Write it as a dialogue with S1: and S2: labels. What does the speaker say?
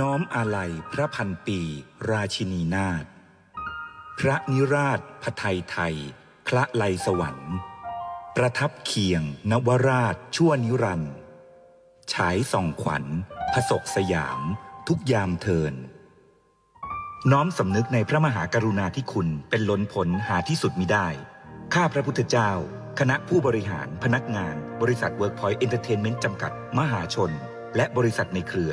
S1: น้อมอาลัยพระพันปี ราชินีนาถ พระนิราชพไทยไทย คละไลสวรรค์ ประทับเคียงนวราชชั่วนิรันด์ฉายส่องขวัญผสกสยาม ทุกยามเทิน น้อมสำนึกในพระมหากรุณาธิคุณเป็นล้นพ้นหาที่สุดมิได้ ข้าพระพุทธเจ้า คณะผู้บริหารพนักงาน บริษัท Workpoint Entertainment จำกัด มหาชน และบริษัทในเครือ